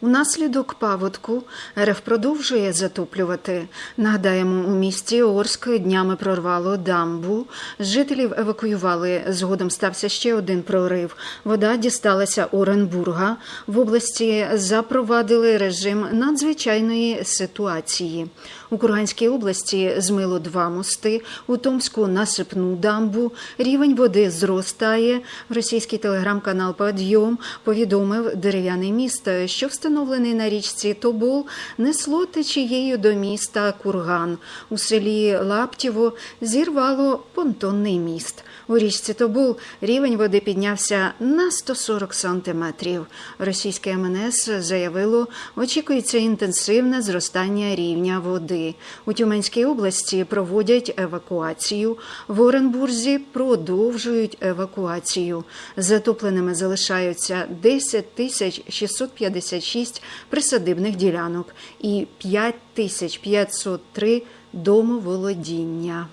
Унаслідок паводку РФ продовжує затоплювати. Нагадаємо, у місті Орск днями прорвало дамбу. Жителів евакуювали. Згодом стався ще один прорив. Вода дісталася Оренбурга. В області запровадили режим надзвичайної ситуації. У Курганській області змило два мости, у Томську насипну дамбу. Рівень води зростає. Російський телеграм-канал Подйом повідомив дерев'яний міст, що встановлений на річці Тобол, несло течією до міста Курган. У селі Лаптєво зірвало понтонний міст. У річці Тобол рівень води піднявся на 140 сантиметрів. Російське МНС заявило, очікується інтенсивне зростання рівня води. У Тюменській області проводять евакуацію. В Оренбурзі продовжують евакуацію. Затопленими залишаються 10 тисяч 656 присадибних ділянок і 5 тисяч 503 домоволодіння.